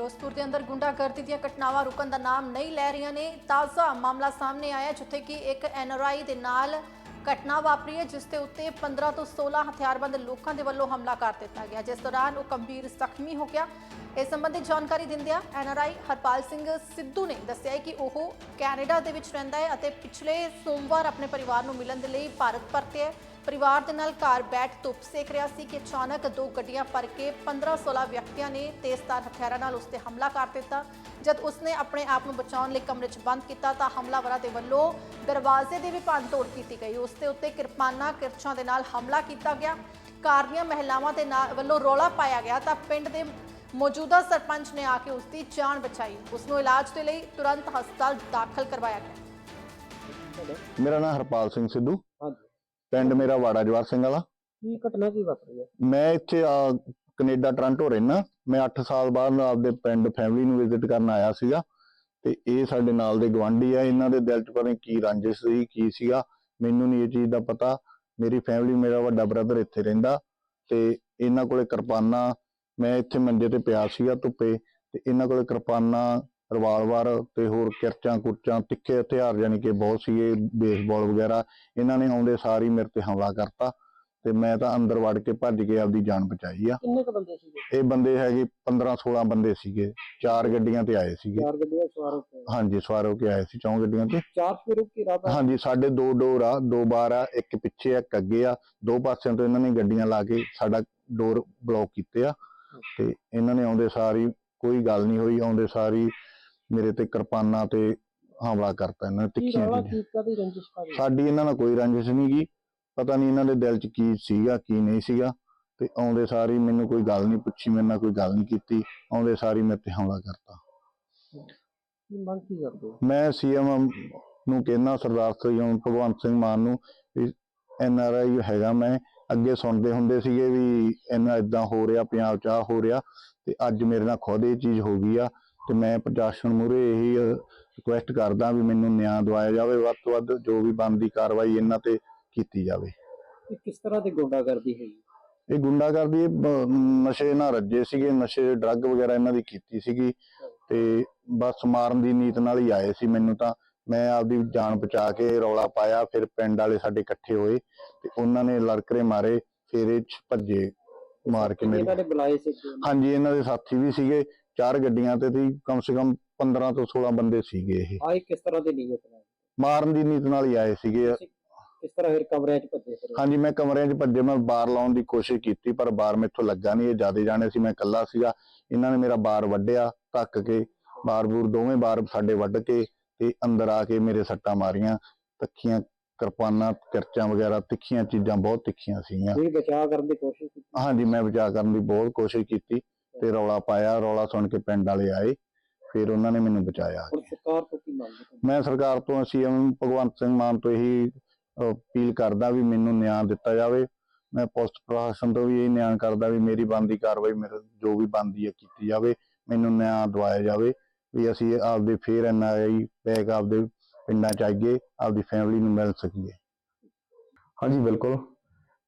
ਫਿਰੋਜ਼ਪੁਰ ਦੇ ਅੰਦਰ ਗੁੰਡਾਗਰਦੀ ਦੀਆਂ ਘਟਨਾਵਾਂ ਰੁਕਣ ਦਾ ਨਾਮ ਨਹੀਂ ਲੈ ਰਹੀਆਂ ਨੇ। ਤਾਜ਼ਾ ਮਾਮਲਾ ਸਾਹਮਣੇ ਆਇਆ, ਜਿੱਥੇ ਕਿ ਇੱਕ ਐਨਆਰਆਈ ਦੇ ਨਾਲ ਘਟਨਾ ਵਾਪਰੀ ਹੈ, ਜਿਸ ਦੇ ਉੱਤੇ 15 ਤੋਂ 16 ਹਥਿਆਰਬੰਦ ਲੋਕਾਂ ਦੇ ਵੱਲੋਂ ਹਮਲਾ ਕਰ ਦਿੱਤਾ ਗਿਆ, ਜਿਸ ਦੌਰਾਨ ਉਹ ਗੰਭੀਰ ਜ਼ਖਮੀ ਹੋ ਗਿਆ। ਇਸ ਸੰਬੰਧੀ ਜਾਣਕਾਰੀ ਦਿੰਦਿਆਂ ਐਨਆਰਆਈ ਹਰਪਾਲ ਸਿੰਘ ਸਿੱਧੂ ਨੇ ਦੱਸਿਆ ਕਿ ਉਹ ਕੈਨੇਡਾ ਦੇ ਵਿੱਚ ਰਹਿੰਦਾ ਹੈ ਅਤੇ ਪਿਛਲੇ ਸੋਮਵਾਰ ਆਪਣੇ ਪਰਿਵਾਰ ਨੂੰ ਮਿਲਣ ਦੇ ਲਈ ਭਾਰਤ ਪਰਤਿਆ ਹੈ। ਪਰਿਵਾਰ ਦੇ ਨਾਲ ਘਰ ਬੈਠ ਧੁੱਪ ਸੇਕ ਰਿਹਾ ਸੀ ਕਿ ਅਚਾਨਕ ਦੋ ਗੱਡੀਆਂ ਭਰ ਕੇ 15-16 ਵਿਅਕਤੀਆਂ ਨੇ ਤੇਜ਼ਧਾਰ ਹਥਿਆਰਾਂ ਨਾਲ ਉਸ ਤੇ ਹਮਲਾ ਕਰ ਦਿੱਤਾ। ਜਦ ਉਸਨੇ ਆਪਣੇ ਆਪ ਨੂੰ ਬਚਾਉਣ ਲਈ ਕਮਰੇ 'ਚ ਬੰਦ ਕੀਤਾ ਤਾਂ ਹਮਲਾਵਰਾਂ ਦੇ ਵੱਲੋਂ ਦਰਵਾਜ਼ੇ ਦੀ ਵੀ ਭੰਨਤੋੜ ਕੀਤੀ ਗਈ। ਉਸ ਦੇ ਉੱਤੇ ਕਿਰਪਾਨਾਂ, ਕਿਰਚਾਂ ਦੇ ਨਾਲ ਹਮਲਾ ਕੀਤਾ ਗਿਆ। ਘਰ ਦੀਆਂ ਮਹਿਲਾਵਾਂ ਦੇ ਨਾਲ ਵੱਲੋਂ ਰੌਲਾ ਪਾਇਆ ਗਿਆ ਤਾਂ ਪਿੰਡ ਦੇ ਮੌਜੂਦਾ ਸਰਪੰਚ ਨੇ ਆ ਕੇ ਉਸ ਦੀ ਜਾਨ ਬਚਾਈ। ਉਸ ਨੂੰ ਇਲਾਜ ਦੇ ਲਈ ਤੁਰੰਤ ਹਸਪਤਾਲ ਦਾਖਲ ਕਰਵਾਇਆ ਗਿਆ। ਮੇਰਾ ਨਾਮ ਹਰਪਾਲ ਸਿੰਘ ਸਿੱਧੂ। ਪਿੰਡ ਮੇਰਾ ਵਾੜਾ ਜਵਾਰ ਸਿੰਘ ਵਾਲਾ। ਕੀ ਘਟਨਾ ਕੀ ਵਾਪਰੀ ਹੈ? ਮੈਂ ਇੱਥੇ ਆ ਕੈਨੇਡਾ ਟੋਰਾਂਟੋ ਰਹਿਣਾ ਮੈਂ 8 ਸਾਲ ਬਾਅਦ ਆਪਦੇ ਪਿੰਡ ਫੈਮਿਲੀ ਨੂੰ ਵਿਜ਼ਿਟ ਕਰਨ ਆਇਆ ਸੀਗਾ। ਤੇ ਇਹ ਸਾਡੇ ਨਾਲ ਦੇ ਗਵਾਂਢੀ ਆ। ਇਹਨਾਂ ਦੇ ਦਿਲ 'ਚ ਪਤਾ ਨਹੀਂ ਕੀ ਰੰਜਿਸ਼ ਸੀ ਕੀ ਸੀਗਾ। ਮੈਨੂੰ ਨਹੀਂ ਇਹ ਚੀਜ਼ ਦਾ ਪਤਾ। ਮੇਰੀ ਫੈਮਿਲੀ ਮੇਰਾ ਵੱਡਾ ਬ੍ਰਦਰ ਇੱਥੇ ਰਹਿੰਦਾ। ਤੇ ਇਹਨਾਂ ਕੋਲੇ ਕਿਰਪਾਨਾਂ ਮੈਂ ਇੱਥੇ ਮੰਜੇ ਤੇ ਪਿਆ ਸੀਗਾ ਧੁੱਪੇ। ਤੇ ਇਹਨਾਂ ਕੋਲੇ ਕਿਰਪਾਨਾਂ ਰਿਵਾਲਵਰ ਤੇ ਹੋਰ ਕਿਰਚਾਂ ਕੁਰਚਾਂ ਤਿੱਖੇ ਹਥਿਆਰ ਯਾਨੀ ਕਿ ਬਹੁਤ ਸੀਗੇ ਬੇਸਬਾਲ ਵਗੈਰਾ ਇਹਨਾਂ ਨੇ ਆਉਂਦੇ ਸਾਰੀ ਮੇਰੇ ਤੇ ਹਮਲਾ ਕਰਤਾ ਤੇ ਮੈਂ ਤਾਂ ਅੰਦਰ ਵੜ ਕੇ ਭੱਜ ਕੇ ਆਪਦੀ ਜਾਨ ਬਚਾਈ ਆ। ਕਿੰਨੇ ਕ ਬੰਦੇ ਸੀਗੇ? ਇਹ ਬੰਦੇ ਹੈਗੇ 15 16 ਬੰਦੇ ਸੀਗੇ ਚਾਰ ਗੱਡੀਆਂ ਤੇ ਆਏ ਸੀਗੇ। ਚਾਰ ਗੱਡੀਆਂ ਸਵਾਰ ਹੋ ਕੇ ਹਾਂਜੀ ਸਵਾਰ ਹੋ ਕੇ ਆਏ ਸੀ ਚੌਂ ਗੱਡੀਆਂ ਤੇ। ਚਾਰ ਫਿਰ ਘੇਰਾ ਪਾ ਹਾਂਜੀ ਸਾਡੇ ਦੋ ਡੋਰ ਆ ਦੋ ਬਾਰ ਆ ਇੱਕ ਪਿੱਛੇ ਆ ਇੱਕ ਅੱਗੇ ਆ। ਦੋ ਪਾਸਿਆਂ ਤੋਂ ਇਹਨਾਂ ਨੇ ਗੱਡੀਆਂ ਲਾ ਕੇ ਸਾਡਾ ਡੋਰ ਬਲੌਕ ਕੀਤੇ ਆ। ਤੇ ਇਹਨਾਂ ਨੇ ਆਉਂਦੇ ਸਾਰੀ ਕੋਈ ਗੱਲ ਨਹੀਂ ਹੋਈ ਆਉਂਦੇ ਸਾਰੀ ਮੇਰੇ ਤੇ ਕਿਰਪਾਨਾਂ ਤੇ ਹਮਲਾ ਕਰਤਾ ਇਹਨਾਂ ਨੇ ਕੀ ਤਿੱਖੀਆਂ। ਰੌਲਾ ਚੀਜ਼ਾਂ ਕੀ ਕਾਦੀ ਰੰਜਿਸ਼ ਕਾਦੀ ਸਾਡੀ ਇਹਨਾਂ ਨਾਲ ਕੋਈ ਰੰਜਿਸ਼ ਨਹੀਂ ਗੀ। ਪਤਾ ਨਹੀਂ ਇਹਨਾਂ ਦੇ ਦਿਲ 'ਚ ਕੀ ਸੀਗਾ ਕੀ ਨਹੀਂ ਸੀਗਾ। ਤੇ ਆਉਂਦੇ ਸਾਰੀ ਮੈਨੂੰ ਕੋਈ ਗੱਲ ਨਹੀਂ ਪੁੱਛੀ ਮੇਰੇ ਨਾਲ ਕੋਈ ਗੱਲ ਨਹੀਂ ਕੀਤੀ। ਆਉਂਦੇ ਸਾਰੀ ਮੇਰੇ ਤੇ ਹਮਲਾ ਕਰਤਾ। ਕੀ ਮੰਗ ਕੀ ਕਰਦੇ ਹੋ? ਮੈਂ ਸੀਐਮ ਨੂੰ ਕਹਿਣਾ ਸਰਦਾਰ ਸਯੋਮ ਭਗਵੰਤ ਸਿੰਘ ਮਾਨ ਨੂੰ ਵੀ ਐਨ ਆਰ ਆਈ ਹੈਗਾ ਮੈਂ ਅੱਗੇ ਸੁਣਦੇ ਹੁੰਦੇ ਸੀਗੇ ਵੀ ਇਹਨਾਂ ਇਦਾਂ ਹੋ ਰਿਹਾ ਪੰਜਾਬ 'ਚ ਆਹ ਹੋ ਰਿਹਾ। ਤੇ ਅੱਜ ਮੇਰੇ ਨਾਲ ਖੁਦ ਇਹ ਚੀਜ਼ ਹੋ ਗਈ ਆ। ਤੇ ਮੈਂ ਪ੍ਰਸ਼ਾਸਨ ਮੂਹਰੇ ਇਹੀ ਰਿਕੁਐਸਟ ਕਰਦਾ ਵੀ ਮੈਨੂੰ ਨਿਆਂ ਦਿਵਾਇਆ ਜਾਵੇ ਵੱਧ ਤੋਂ ਵੱਧ ਜੋ ਵੀ ਬਣਦੀ ਕਾਰਵਾਈ ਇਹਨਾਂ ਤੇ ਕੀਤੀ ਜਾਵੇ। ਇਹ ਕਿਸ ਤਰ੍ਹਾਂ ਦੀ ਗੁੰਡਾਗਰਦੀ ਹੈ ਇਹ ਗੁੰਡਾਗਰਦੀ ਇਹ ਨਸ਼ੇ ਨਾਲ ਰੱਜੇ ਸੀਗੇ ਨਸ਼ੇ ਡਰੱਗ ਵਗੈਰਾ ਇਹਨਾਂ ਦੀ ਕੀਤੀ ਸੀਗੀ ਤੇ ਬਸ ਮਾਰਨ ਦੀ ਨੀਤ ਨਾਲ ਹੀ ਆਏ ਸੀ ਮੈਨੂੰ ਤਾਂ। ਮੈਂ ਆਪਦੀ ਜਾਨ ਬਚਾ ਕੇ ਰੌਲਾ ਪਾਇਆ ਫਿਰ ਪਿੰਡ ਵਾਲੇ ਸਾਡੇ ਇਕੱਠੇ ਹੋਏ ਤੇ ਉਹਨਾਂ ਨੇ ਲੜਕਰੇ ਮਾਰੇ ਫਿਰ ਇਹ 'ਚ ਭੱਜੇ ਮਾਰ ਕੇ ਮੇਰੇ ਇਹਨਾਂ ਨੇ ਬੁਲਾਏ ਸੀ? ਹਾਂਜੀ ਇਹਨਾਂ ਦੇ ਸਾਥੀ ਵੀ ਸੀਗੇ। ਚਾਰ ਗੱਡੀਆਂ ਤੇ ਸੀ ਕਮ ਸੇ ਕਮ 15 ਤੋਂ 16 ਬੰਦੇ ਸੀਗੇ ਇਹ। ਆਏ ਕਿਸ ਤਰ੍ਹਾਂ ਦੀ ਨੀਅਤ ਨਾਲ? ਮਾਰਨ ਦੀ ਨੀਤ ਨਾਲ ਹੀ ਆਏ ਸੀਗੇ। ਤੁਸੀਂ ਕਿਸ ਤਰ੍ਹਾਂ ਫਿਰ ਕਮਰਿਆਂ 'ਚ ਭੱਜੇ ਫਿਰ? ਹਾਂਜੀ ਮੈਂ ਕਮਰਿਆਂ 'ਚ ਭੱਜੇ ਮੈਂ ਬਾਰ ਲਾਉਣ ਦੀ ਕੋਸ਼ਿਸ਼ ਕੀਤੀ ਪਰ ਬਾਰ ਮੈਥੋਂ ਲੱਗਾ ਨਹੀਂ। ਇਹ ਜਿਆਦੇ ਜਾਣੇ ਸੀ ਮੈਂ ਇਕੱਲਾ ਸੀਗਾ। ਇਹਨਾਂ ਨੇ ਮੇਰਾ ਬਾਰ ਵੱਢਿਆ ਧੱਕ ਕੇ। ਬਾਰ ਬੂਰ ਦੋਵੇਂ ਬਾਰ ਸਾਡੇ ਵੱਢ ਕੇ ਤੇ ਅੰਦਰ ਆ ਕੇ ਮੇਰੇ ਸੱਟਾਂ ਮਾਰੀਆਂ। ਤੱਕੀਆਂ ਕਿਰਪਾਨਾਂ ਕਿਰਚਾਂ ਵਗੈਰਾ ਤਿੱਖੀਆਂ ਚੀਜ਼ਾਂ ਬਹੁਤ ਤਿੱਖੀਆਂ ਸੀਗੀਆਂ। ਵੀ ਬਚਾਅ ਕਰਨ ਦੀ ਕੋਸ਼ਿਸ਼ ਕੀਤੀ? ਹਾਂਜੀ ਮੈਂ ਬਚਾਅ ਕਰਨ ਦੀ ਬਹੁਤ ਕੋਸ਼ਿਸ਼ ਕੀਤੀ। ਤੇ ਰੌਲਾ ਪਾਇਆ ਰੌਲਾ ਸੁਣ ਕੇ ਪਿੰਡ ਵਾਲੇ ਆਏ ਫਿਰ ਉਹਨਾਂ ਨੇ ਮੈਨੂੰ ਬਚਾਇਆ ਹੁਣ ਸਰਕਾਰ ਤੋਂ ਕੀ ਮੰਗ ਹੈ ਮੈਂ ਸਰਕਾਰ ਤੋਂ ਸੀਐਮ ਭਗਵੰਤ ਸਿੰਘ ਮਾਨ ਤੋਂ ਇਹੀ ਅਪੀਲ ਕਰਦਾ ਵੀ ਮੈਨੂੰ ਨਿਆਂ ਦਿੱਤਾ ਜਾਵੇ। ਮੈਂ ਪੁਲਿਸ ਪ੍ਰਸ਼ਾਸਨ ਤੋਂ ਵੀ ਇਹ ਨਿਆਂ ਕਰਦਾ ਵੀ ਮੇਰੀ ਬਣਦੀ ਕਾਰਵਾਈ ਮੇਰੇ ਜੋ ਵੀ ਬਣਦੀ ਹੈ ਕੀਤੀ ਜਾਵੇ ਮੈਨੂੰ ਨਿਆਂ ਦਿਵਾਇਆ ਜਾਵੇ ਵੀ ਅਸੀਂ ਆਪਦੇ ਫੇਰ ਐਨਆਈ ਬੈਕ ਆਪਦੇ ਪਿੰਡਾਂ ਚ ਆਈਏ ਆਪਦੀ ਫੈਮਿਲੀ ਨੂੰ ਮਿਲ ਸਕੀਏ। ਹਾਂਜੀ ਬਿਲਕੁਲ।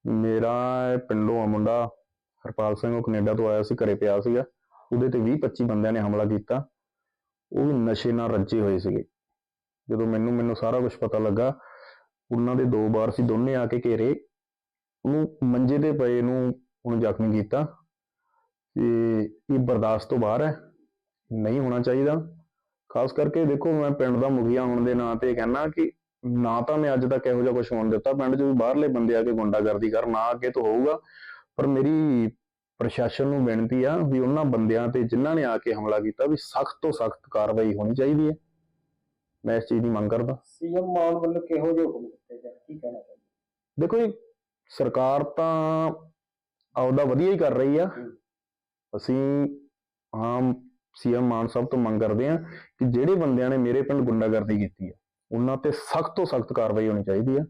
ਮੇਰਾ ਇਹ ਪਿੰਡੋਂ ਆ ਮੁੰਡਾ। ਹਰਪਾਲ ਸਿੰਘ ਉਹ ਕੈਨੇਡਾ ਤੋਂ ਆਇਆ ਸੀ, ਘਰੇ ਪਿਆ ਸੀਗਾ। ਉਹਦੇ ਤੇ 20 25 ਬੰਦਿਆਂ ਨੇ ਹਮਲਾ ਕੀਤਾ। ਉਹ ਨਸ਼ੇ ਨਾਲ ਰੱਜੇ ਹੋਏ ਸੀਗੇ। ਜਦੋਂ ਮੈਨੂੰ ਮੈਨੂੰ ਸਾਰਾ ਕੁਝ ਪਤਾ ਲੱਗਾ, ਉਹਨਾਂ ਦੇ ਦੋ ਵਾਰ ਸੀ, ਦੋਨੇ ਆ ਕੇ ਘੇਰੇ। ਉਹਨੂੰ ਮੰਜੇ ਤੇ ਪਏ ਨੂੰ ਉਹਨੂੰ ਜ਼ਖਮੀ ਕੀਤਾ। ਤੇ ਇਹ ਬਰਦਾਸ਼ਤ ਤੋਂ ਬਾਹਰ ਹੈ। ਨਹੀਂ ਹੋਣਾ ਚਾਹੀਦਾ। ਖਾਸ ਕਰਕੇ ਦੇਖੋ, ਮੈਂ ਪਿੰਡ ਦਾ ਮੁਖੀਆ ਹੋਣ ਦੇ ਨਾਂ ਤੇ ਕਹਿਣਾ ਕਿ ਨਾ ਤਾਂ ਮੈਂ ਅੱਜ ਤੱਕ ਇਹੋ ਜਿਹਾ ਕੁਝ ਹੋਣ ਦਿੱਤਾ। ਪਿੰਡ 'ਚ ਵੀ ਬਾਹਰਲੇ ਬੰਦੇ ਆ ਕੇ ਗੁੰਡਾਗਰਦੀ ਕਰਨ ਨਾ ਅੱਗੇ ਤੋਂ ਹੋਊਗਾ। ਪਰ ਮੇਰੀ ਪ੍ਰਸ਼ਾਸਨ ਨੂੰ ਬੇਨਤੀ ਆ ਵੀ ਉਹਨਾਂ ਬੰਦਿਆਂ ਤੇ ਜਿਨ੍ਹਾਂ ਨੇ ਆ ਕੇ ਹਮਲਾ ਕੀਤਾ ਵੀ ਸਖਤ ਤੋਂ ਸਖਤ ਕਾਰਵਾਈ ਹੋਣੀ ਚਾਹੀਦੀ ਹੈ। ਮੈਂ ਇਸ ਚੀਜ਼ ਦੀ ਮੰਗ ਕਰਦਾ। ਸੀਐਮ ਮਾਨ ਵੱਲੋਂ ਕਿਹੋ ਜਿਹੇ ਹੁਕਮ ਦਿੱਤੇ ਜਾਣ ਕੀ ਕਹਿਣਾ ਚਾਹੁੰਦੇ ਦੇਖੋ ਜੀ ਸਰਕਾਰ ਤਾਂ ਆਪਦਾ ਵਧੀਆ ਹੀ ਕਰ ਰਹੀ ਆ। ਅਸੀਂ ਆਮ ਸੀਐਮ ਮਾਨ ਸਾਹਿਬ ਤੋਂ ਮੰਗ ਕਰਦੇ ਆ ਕਿ ਜਿਹੜੇ ਬੰਦਿਆਂ ਨੇ ਮੇਰੇ ਪਿੰਡ ਗੁੰਡਾਗਰਦੀ ਕੀਤੀ ਆ ਉਹਨਾਂ ਤੇ ਸਖਤ ਤੋਂ ਸਖਤ ਕਾਰਵਾਈ ਹੋਣੀ ਚਾਹੀਦੀ ਆ।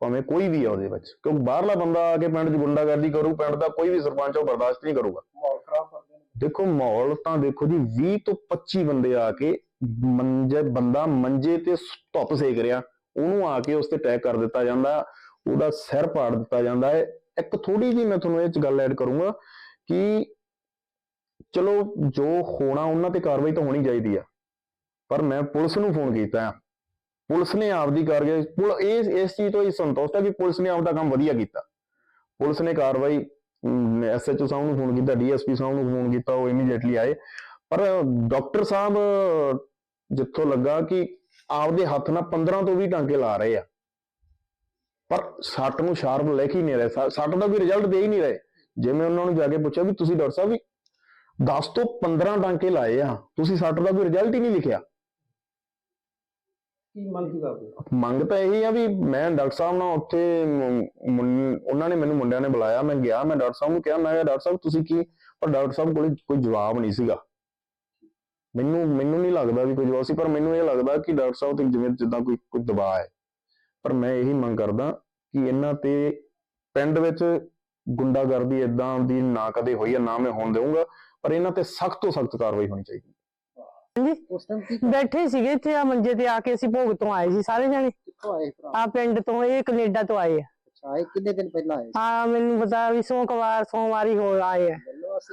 ਭਾਵੇਂ ਕੋਈ ਵੀ ਆ ਉਹਦੇ ਵਿੱਚ। ਕਿਉਂਕਿ ਬਾਹਰਲਾ ਬੰਦਾ ਆ ਕੇ ਪਿੰਡ 'ਚ ਗੁੰਡਾਗਰਦੀ ਕਰੂ ਪਿੰਡ ਦਾ ਕੋਈ ਵੀ ਸਰਪੰਚ ਉਹ ਬਰਦਾਸ਼ਤ ਨਹੀਂ ਕਰੂਗਾ। ਮਾਹੌਲ ਖਰਾਬ ਕਰਦੇ ਨੇ ਦੇਖੋ ਮਾਹੌਲ ਤਾਂ ਦੇਖੋ ਜੀ 20 ਤੋਂ 25 ਬੰਦੇ ਆ ਕੇ ਮੰਜੇ ਬੰਦਾ ਮੰਜੇ ਤੇ ਧੁੱਪ ਸੇਕ ਰਿਹਾ। ਉਹਨੂੰ ਆ ਕੇ ਉਸ ਤੇ ਅਟੈਕ ਕਰ ਦਿੱਤਾ ਜਾਂਦਾ। ਉਹਦਾ ਸਿਰ ਪਾੜ ਦਿੱਤਾ ਜਾਂਦਾ ਹੈ। ਇੱਕ ਥੋੜੀ ਜੀ ਮੈਂ ਤੁਹਾਨੂੰ ਇਹ ਚ ਗੱਲ ਐਡ ਕਰੂੰਗਾ ਕਿ ਚਲੋ ਜੋ ਹੋਣਾ ਉਹਨਾਂ ਤੇ ਕਾਰਵਾਈ ਤਾਂ ਹੋਣੀ ਚਾਹੀਦੀ ਆ। ਪਰ ਮੈਂ ਪੁਲਿਸ ਨੂੰ ਫੋਨ ਕੀਤਾ। ਆ ਪੁਲਿਸ ਨੇ ਆਪਦੀ ਕਾਰਵਾਈ ਪੁਲ ਇਸ ਇਸ ਚੀਜ਼ ਤੋਂ ਹੀ ਸੰਤੁਸ਼ਟ ਹੈ ਕਿ ਪੁਲਿਸ ਨੇ ਆਪਦਾ ਕੰਮ ਵਧੀਆ ਕੀਤਾ। ਪੁਲਿਸ ਨੇ ਕਾਰਵਾਈ ਐਸਐਚਓ ਸਾਹਿਬ ਨੂੰ ਫੋਨ ਕੀਤਾ ਡੀਐਸਪੀ ਸਾਹਿਬ ਨੂੰ ਫੋਨ ਕੀਤਾ, ਉਹ ਇਮੀਡੀਏਟਲੀ ਆਏ। ਪਰ ਡਾਕਟਰ ਸਾਹਿਬ, ਜਿੱਥੋਂ ਲੱਗਾ ਕਿ ਆਪਦੇ ਹੱਥ ਨਾਲ 15 ਤੋਂ 20 ਟਾਂਕੇ ਲਾ ਰਹੇ ਆ। ਪਰ ਸੱਟ ਨੂੰ ਸ਼ਾਰਪ ਲੈ ਕੇ ਹੀ ਨਹੀਂ ਰਹੇ। ਸੱ- ਸੱਟ ਦਾ ਵੀ ਰਿਜ਼ਲਟ ਦੇ ਹੀ ਨਹੀਂ ਰਹੇ। ਜਿਵੇਂ ਉਹਨਾਂ ਨੂੰ ਜਾ ਕੇ ਪੁੱਛਿਆ ਵੀ ਤੁਸੀਂ ਡਾਕਟਰ ਸਾਹਿਬ ਵੀ 10 ਤੋਂ 15 ਟਾਂਕੇ ਲਾਏ ਆ, ਤੁਸੀਂ ਸੱਟ ਦਾ ਕੋਈ ਰਿਜ਼ਲਟ ਹੀ ਨਹੀਂ ਲਿਖਿਆ। ਕੀ ਮੰਗ ਕੀ ਕਰਦੇ ਹੋ? ਮੰਗ ਤਾਂ ਇਹੀ ਆ ਵੀ ਮੈਂ ਡਾਕਟਰ ਸਾਹਿਬ ਨਾਲ ਉੱਥੇ ਮੁੰ- ਮੁੰ- ਉਹਨਾਂ ਨੇ ਮੈਨੂੰ ਮੁੰਡਿਆਂ ਨੇ ਬੁਲਾਇਆ, ਮੈਂ ਗਿਆ, ਮੈਂ ਡਾਕਟਰ ਸਾਹਿਬ ਨੂੰ ਕਿਹਾ, ਮੈਂ ਕਿਹਾ, ਡਾਕਟਰ ਸਾਹਿਬ, ਤੁਸੀਂ ਕੀ ਪਰ ਡਾਕਟਰ ਸਾਹਿਬ ਕੋਲ ਕੋਈ ਜਵਾਬ ਨਹੀਂ ਸੀਗਾ। ਮੈਨੂੰ ਮੈਨੂੰ ਨਹੀਂ ਲੱਗਦਾ ਵੀ ਕੋਈ ਜਵਾਬ ਸੀ, ਪਰ ਮੈਨੂੰ ਇਹ ਲੱਗਦਾ ਕਿ ਡਾਕਟਰ ਸਾਹਿਬ ਤੇ ਜਿਵੇਂ ਜਿੱਦਾਂ ਕੋਈ ਕੋਈ ਦਬਾਅ ਹੈ। ਪਰ ਮੈਂ ਇਹੀ ਮੰਗ ਕਰਦਾ ਕਿ ਇਹਨਾਂ ਤੇ ਪਿੰਡ ਵਿੱਚ ਗੁੰਡਾਗਰਦੀ ਇਦਾਂ ਦੀ ਨਾ ਕਦੇ ਹੋਈ ਹੈ ਨਾ ਮੈਂ ਹੋਣ ਦੇਵਾਂਗਾ ਪਰ ਇਹਨਾਂ ਤੇ ਸਖਤ ਤੋਂ ਸਖਤ ਕਾਰਵਾਈ ਹੋਣੀ ਚਾਹੀਦੀ। ਉਸ ਟਾਈਮ ਕੀ ਬੈਠੇ ਸੀਗੇ ਇੱਥੇ ਆ ਮੰਜੇ ਤੇ ਆ ਕੇ ਅਸੀਂ ਭੋਗ ਤੋਂ ਆਏ ਸੀ ਸਾਰੇ ਜਣੇ। ਕਿੱਥੋਂ ਆਏ ਭਰਾ? ਆ ਪਿੰਡ ਤੋਂ ਇਹ ਕੈਨੇਡਾ ਤੋਂ ਆਏ ਆ। ਅੱਛਾ ਇਹ ਕਿੰਨੇ ਦਿਨ ਪਹਿਲਾਂ ਆਏ ਹਾਂ ਮੈਨੂੰ ਪਤਾ ਵੀ ਸੋਮਵਾਰ ਸੋਮਵਾਰੀ ਹੋ ਆਏ ਆ?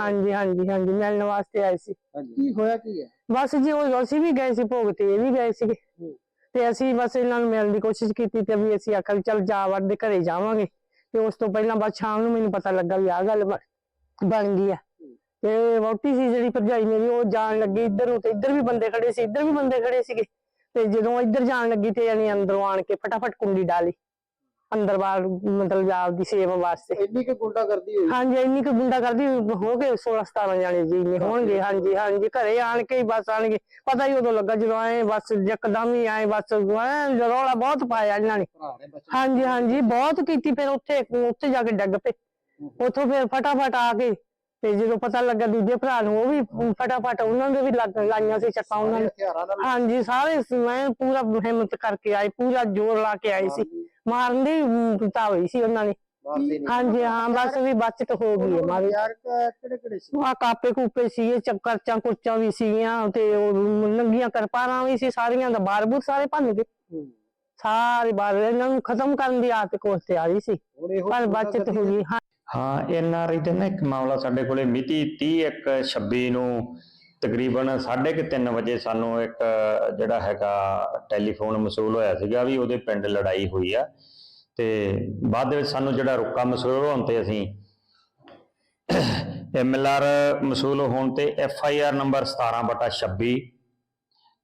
ਹਾਂਜੀ ਹਾਂਜੀ ਹਾਂਜੀ ਮਿਲਣ ਵਾਸਤੇ ਆਏ ਸੀ। ਕੀ ਹੋਇਆ ਕੀ ਹੈ? ਬਸ ਜੀ ਉਹ ਅਸੀਂ ਵੀ ਗਏ ਸੀ ਭੋਗ ਤੇ ਇਹ ਵੀ ਗਏ ਸੀਗੇ। ਤੇ ਅਸੀਂ ਬਸ ਇਹਨਾਂ ਨੂੰ ਮਿਲਣ ਦੀ ਕੋਸ਼ਿਸ਼ ਕੀਤੀ ਤੇ ਵੀ ਅਸੀਂ ਆਖਿਆ ਵੀ ਚੱਲ ਜਾ ਵੜਦੇ ਘਰੇ ਜਾਵਾਂਗੇ। ਤੇ ਉਸ ਤੋਂ ਪਹਿਲਾਂ ਬਸ ਸ਼ਾਮ ਨੂੰ ਮੈਨੂੰ ਪਤਾ ਲੱਗਾ ਵੀ ਆਹ ਗੱਲ ਬਣ ਗਈ ਆ। ਤੇ ਵਹੁਟੀ ਸੀ ਜਿਹੜੀ ਭਰਜਾਈ ਮੇਰੀ ਉਹ ਜਾਣ ਲੱਗੀ ਇੱਧਰ ਨੂੰ ਤੇ ਇੱਧਰ ਵੀ ਬੰਦੇ ਖੜੇ ਸੀ ਇੱਧਰ ਵੀ ਬੰਦੇ ਖੜੇ ਸੀਗੇ। ਤੇ ਜਦੋਂ ਇੱਧਰ ਜਾਣ ਲੱਗੀ ਤੇ ਯਾਨੀ ਅੰਦਰੋਂ ਆਣ ਕੇ ਫਟਾਫਟ ਕੁੰਡੀ ਡਾਲੀ। ਅੰਦਰ ਬਾਹਰ ਮਤਲਬ ਆਪਦੀ ਸੇਵਾ ਵਾਸਤੇ। ਇੰਨੀ ਕਿ ਗੁੰਡਾ ਕਰਦੀ ਹੋਈ? ਹਾਂਜੀ ਇੰਨੀ ਕੁ ਗੁੰਡਾ ਕਰਦੀ ਹੋ ਗਏ 16 17 ਜਾਣੇ ਜੀ ਨੇ ਹੋਣਗੇ। ਹਾਂਜੀ ਹਾਂਜੀ ਘਰੇ ਆਣ ਕੇ ਹੀ ਬਸ ਆਣਗੇ। ਪਤਾ ਹੀ ਉਦੋਂ ਲੱਗਾ ਜਦੋਂ ਆਏ ਬਸ ਯਕਦਮ ਹੀ ਆਏ ਬਸ ਰੌਲਾ ਬਹੁਤ ਪਾਇਆ ਇਹਨਾਂ ਨੇ। ਹਾਂਜੀ ਹਾਂਜੀ ਬਹੁਤ ਕੀਤੀ ਫਿਰ ਉੱਥੇ ਉੱਥੇ ਜਾ ਕੇ ਡੱਗ ਪਏ। ਉੱਥੋਂ ਫਿਰ ਫਟਾਫਟ ਆ ਕੇ ਤੇ ਜਦੋਂ ਪਤਾ ਲੱਗਾ ਦੂਜੇ ਭਰਾ ਨੂੰ ਉਹ ਵੀ ਫਟਾਫਟ ਉਹਨਾਂ ਦੇ ਵੀ ਲੱਗ ਲਾਈਆਂ ਸੀ ਚੱਕਾਂ ਉਹਨਾਂ ਨੇ ਹਥਿਆਰਾਂ ਨਾਲ ਹਾਂਜੀ ਸਾਰੇ ਸ- ਮੈਂ ਪੂਰਾ ਹਿੰਮਤ ਕਰਕੇ ਆਈ ਪੂਰਾ ਜ਼ੋਰ ਲਾ ਕੇ ਆਈ ਸੀ। ਮਾਰਨ ਦੀ। ਤਾਂ ਹੋਈ ਸੀ ਉਹਨਾਂ ਨੇ। ਮਾਰਦੇ ਨਹੀਂ। ਹਾਂਜੀ ਹਾਂ ਬਸ ਵੀ ਬਚਤ ਹੋ ਗਈ ਹੈ ਮਾਰੀ। ਯਾਰ ਕਿਹੜੇ ਕਿਹੜੇ ਸੀ? ਆ ਕਾਪੇ ਕੂਪੇ ਸੀਗੇ ਚੱਕਰਚਾਂ ਕੁਰਚਾਂ ਵੀ ਸੀਗੀਆਂ ਤੇ ਉਹ ਨੰਗੀਆਂ ਕਰਪਾਰਾਂ ਵੀ ਸੀ ਸਾਰੀਆਂ ਦਾ ਬਾਰਬੂਰ ਸਾਰੇ ਭੰਨ ਗਏ। ਹੂੰ। ਸਾਰੇ ਬਾਰ ਇਹਨਾਂ ਨੂੰ ਖਤਮ ਕਰਨ ਦੀ ਆਦਤ ਕੋਲ ਤੇ ਆ ਰਹੀ ਸੀ। ਹੁਣ ਇਹੋ ਪਰ ਬਚਤ ਹੋ ਗਈ ਹਾਂ। ਹਾਂ ਐਨਆਰਆਈ 'ਤੇ ਨਾ ਇੱਕ ਮਾਮਲਾ ਸਾਡੇ ਕੋਲੇ ਮਿਤੀ 30/1/26 ਨੂੰ ਤਕਰੀਬਨ 3:30 ਵਜੇ ਸਾਨੂੰ ਇੱਕ, ਜਿਹੜਾ ਹੈਗਾ ਟੈਲੀਫੋਨ ਮਸੂਲ ਹੋਇਆ ਸੀਗਾ ਵੀ ਉਹਦੇ ਪਿੰਡ ਲੜਾਈ ਹੋਈ ਆ। ਤੇ ਬਾਅਦ ਵਿੱਚ ਸਾਨੂੰ ਜਿਹੜਾ ਰੁੱਕਾ ਮਸੂਲ ਹੋਣ ਤੇ ਅਸੀਂ ਐਮਐਲਆਰ ਮਸੂਲ ਹੋਣ ਤੇ ਐਫਆਈਆਰ ਨੰਬਰ 17/26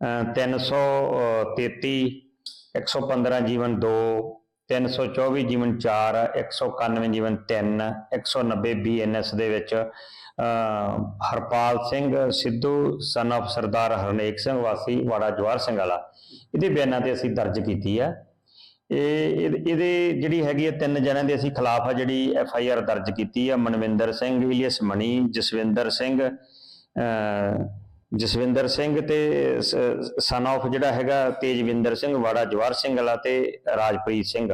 ਅਹ 333 115 ਜੀਵਨ 2 324 ਜੀਵਨ 4 191 ਜੀਵਨ 3 190 ਬੀਐਨਐਸ ਦੇ ਵਿੱਚ ਹਰਪਾਲ ਸਿੰਘ ਸਿੱਧੂ ਸਨ ਆਫ ਸਰਦਾਰ ਹਰਨੇਕ ਸਿੰਘ ਵਾਸੀ, ਵਾੜਾ ਜਵਾਰ ਸਿੰਘ ਵਾਲਾ। ਇਹਦੇ ਬਿਆਨਾਂ ਤੇ ਅਸੀਂ ਦਰਜ ਕੀਤੀ ਆ। ਇਹ ਇਹਦੇ- ਜਿਹੜੀ ਹੈਗੀ ਹੈ ਤਿੰਨ ਜਣਿਆਂ ਦੇ ਅਸੀਂ ਖਿਲਾਫ ਆ ਜਿਹੜੀ ਐਫ ਆਈ ਆਰ ਦਰਜ ਕੀਤੀ ਆ। ਮਨਵਿੰਦਰ ਸਿੰਘ ਇਲੀਅਸ ਮਣੀ ਜਸਵਿੰਦਰ ਸਿੰਘ ਜਸਵਿੰਦਰ ਸਿੰਘ ਤੇ ਸਨ of ਜਿਹੜਾ ਹੈਗਾ ਤੇਜਵਿੰਦਰ ਸਿੰਘ ਵਾੜਾ ਜਵਾਰ ਸਿੰਘ ਵਾਲਾ ਤੇ ਰਾਜਪ੍ਰੀਤ ਸਿੰਘ।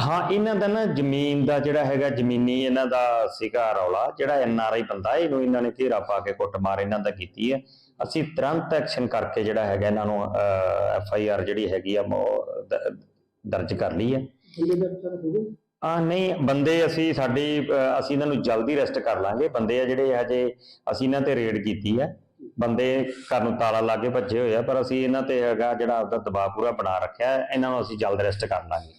ਹਾਂ ਇਹਨਾਂ ਦਾ ਨਾ ਜ਼ਮੀਨ ਦਾ ਜਿਹੜਾ ਹੈਗਾ ਜ਼ਮੀਨੀ ਇਹਨਾਂ ਦਾ ਸੀਗਾ ਰੌਲਾ ਜਿਹੜਾ ਐਨ ਆਰ ਆਈ ਬੰਦਾ ਇਹਨੂੰ ਇਹਨਾਂ ਨੇ ਘੇਰਾ ਪਾ ਕੇ ਕੁੱਟਮਾਰ ਇਹਨਾਂ ਦਾ ਕੀਤੀ ਹੈ। ਅਸੀਂ ਤੁਰੰਤ ਐਕਸ਼ਨ ਕਰਕੇ ਜਿਹੜਾ ਹੈਗਾ ਇਹਨਾਂ ਨੂੰ ਐਫ ਆਈ ਆਰ ਜਿਹੜੀ ਹੈਗੀ ਆ ਦਰਜ ਕਰ ਲਈ ਹੈ। ਆ, ਨਹੀਂ, ਬੰਦੇ ਅਸੀਂ, ਸਾਡੀ ਅਸੀਂ ਇਹਨਾਂ ਨੂੰ ਜਲਦੀ ਰੈਸਟ ਕਰ ਲਾਂਗੇ। ਬੰਦੇ ਆ ਜਿਹੜੇ ਹਜੇ ਅਸੀਂ ਇਹਨਾਂ ਤੇ ਰੇਡ ਕੀਤੀ ਹੈ ਬੰਦੇ ਘਰ ਨੂੰ ਤਾਲਾ ਲਾ ਕੇ ਭੱਜੇ ਹੋਏ ਆ, ਪਰ ਅਸੀਂ ਇਹਨਾਂ ਤੇ ਹੈਗਾ ਜਿਹੜਾ ਆਪਦਾ ਦਬਾਅ ਪੂਰਾ ਬਣਾ ਰੱਖਿਆ, ਇਹਨਾਂ ਨੂੰ ਅਸੀਂ ਜਲਦ ਰੈਸਟ ਕਰ ਲਾਂਗੇ।